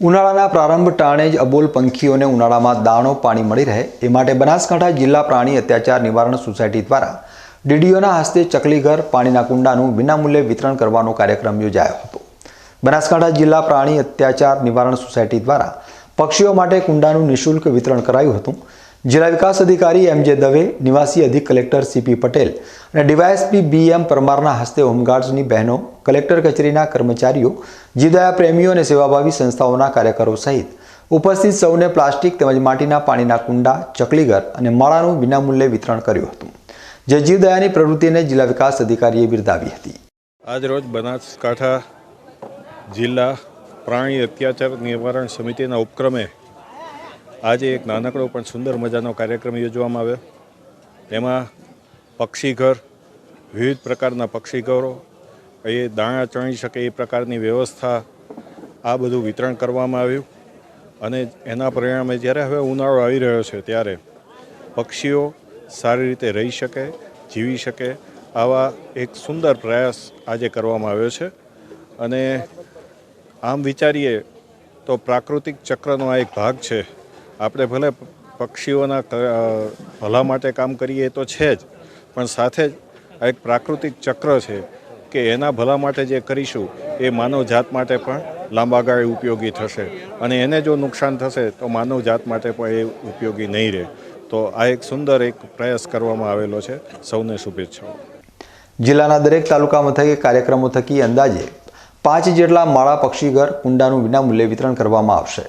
ઉનાળાના પ્રારંભ ટાણે જ અબોલ પંખીઓને ઉનાળામાં દાણો પાણી મળી રહે એ માટે બનાસકાંઠા જિલ્લા પ્રાણી અત્યાચાર નિવારણ સોસાયટી દ્વારા ડીડીઓના હસ્તે ચકલીઘર, પાણીના કુંડાનું વિનામૂલ્યે વિતરણ કરવાનો કાર્યક્રમ યોજાયો હતો. બનાસકાંઠા જિલ્લા પ્રાણી અત્યાચાર નિવારણ સોસાયટી દ્વારા પક્ષીઓ માટે કુંડાનું નિઃશુલ્ક વિતરણ કરાયું હતું. જિલ્લા વિકાસ અધિકારી એમ જે દવે, નિવાસી અધિક કલેક્ટર સીપી પટેલ અને ડીવાયએસપી બી એમ પરમારના હસ્તે હોમગાર્ડ્સની બહેનો, કલેક્ટર કચેરીના કર્મચારીઓ, જીવદયા પ્રેમીઓ અને સેવાભાવી સંસ્થાઓના કાર્યકરો સહિત ઉપસ્થિત સૌને પ્લાસ્ટિક તેમજ માટીના પાણીના કુંડા, ચકલીઘર અને માળાનું વિનામૂલ્યે વિતરણ કર્યું હતું. જે જીવદયાની પ્રવૃત્તિને જિલ્લા વિકાસ અધિકારીએ બિરદાવી હતી. આજરોજ બનાસકાંઠા જિલ્લા પ્રાણી અત્યાચાર નિવારણ સમિતિના ઉપક્રમે આજે એક નાનકડો પણ સુંદર મજાનો કાર્યક્રમ યોજવામાં આવ્યો. તેમાં પક્ષીઘર, વિવિધ પ્રકારના પક્ષીઘરો, એ દાણા ચણી શકે એ પ્રકારની વ્યવસ્થા આ બધું વિતરણ કરવામાં આવ્યું. અને એના પરિણામે જ્યારે હવે ઉનાળો આવી રહ્યો છે ત્યારે પક્ષીઓ સારી રીતે રહી શકે, જીવી શકે આવા એક સુંદર પ્રયાસ આજે કરવામાં આવ્યો છે. અને આમ વિચારીએ તો પ્રાકૃતિક ચક્રનો આ એક ભાગ છે. આપણે ભલે પક્ષીઓના ભલા માટે કામ કરીએ તો છે જ, પણ સાથે જ આ એક પ્રાકૃતિક ચક્ર છે કે એના ભલા માટે જે કરીશું, એ માનવ જાત માટે પણ લાંબા ગાળે ઉપયોગી થશે. અને એને જો નુકસાન થશે, તો માનવ જાત માટે પણ એ ઉપયોગી નહીં રહે. તો આ એક સુંદર એક પ્રયાસ કરવામાં આવેલો છે. સૌને શુભેચ્છાઓ. જિલ્લાના દરેક તાલુકા મથકે કાર્યક્રમો થકી અંદાજે પાંચ જેટલા માળા પક્ષીઘર કુંડાનું વિનામૂલ્યે વિતરણ કરવામાં આવશે.